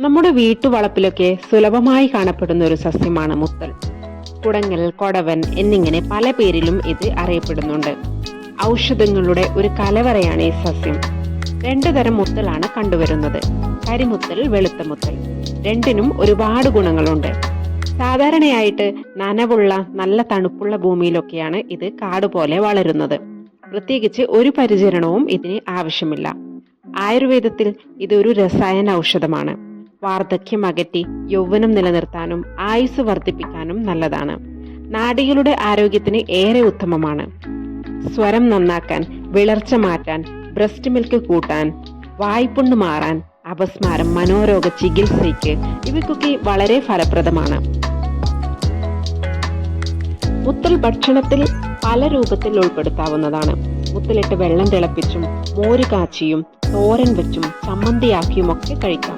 നമ്മുടെ വീട്ടുവളപ്പിലൊക്കെ സുലഭമായി കാണപ്പെടുന്ന ഒരു സസ്യമാണ് മുത്തൽ. കുടങ്ങൽ കൊടവൻ എന്നിങ്ങനെ പല പേരിലും ഇത് അറിയപ്പെടുന്നുണ്ട്. ഔഷധങ്ങളുടെ ഒരു കലവറയാണ് ഈ സസ്യം. രണ്ടു തരം മുത്തലാണ് കണ്ടുവരുന്നത്. കരിമുത്തൽ വെളുത്ത മുത്തൽ. രണ്ടിനും ഒരുപാട് ഗുണങ്ങളുണ്ട്. സാധാരണയായിട്ട് നനവുള്ള നല്ല തണുപ്പുള്ള ഭൂമിയിലൊക്കെയാണ് ഇത് കാട് പോലെ വളരുന്നത്. പ്രത്യേകിച്ച് ഒരു പരിചരണവും ഇതിന് ആവശ്യമില്ല. ആയുർവേദത്തിൽ ഇതൊരു രസായന ഔഷധമാണ്. വാർദ്ധക്യം അകറ്റി യൗവനം നിലനിർത്താനും ആയുസ് വർദ്ധിപ്പിക്കാനും നല്ലതാണ്. നാടികളുടെ ആരോഗ്യത്തിന് ഏറെ ഉത്തമമാണ്. സ്വരം നന്നാക്കാൻ വിളർച്ച മാറ്റാൻ ബ്രസ്റ്റ് മിൽക്ക് കൂട്ടാൻ വായ്പുണ്ട് മാറാൻ അപസ്മാരം മനോരോഗ ചികിത്സയ്ക്ക് ഇവയ്ക്കൊക്കെ വളരെ ഫലപ്രദമാണ്. മുത്തൽ ഭക്ഷണത്തിൽ പല രൂപത്തിൽ ഉൾപ്പെടുത്താവുന്നതാണ്. മുത്തലിട്ട് വെള്ളം തിളപ്പിച്ചും മോര് കാച്ചിയും തോരൻ വെച്ചും ചമ്മന്തിയാക്കിയും ഒക്കെ കഴിക്കാം.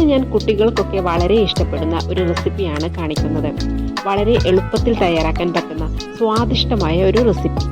ഇന്ന് ഞാൻ കുട്ടികൾക്കൊക്കെ വളരെ ഇഷ്ടപ്പെടുന്ന ഒരു റെസിപ്പിയാണ് കാണിക്കുന്നത്. വളരെ എളുപ്പത്തിൽ തയ്യാറാക്കാൻ പറ്റുന്ന സ്വാദിഷ്ടമായ ഒരു റെസിപ്പി.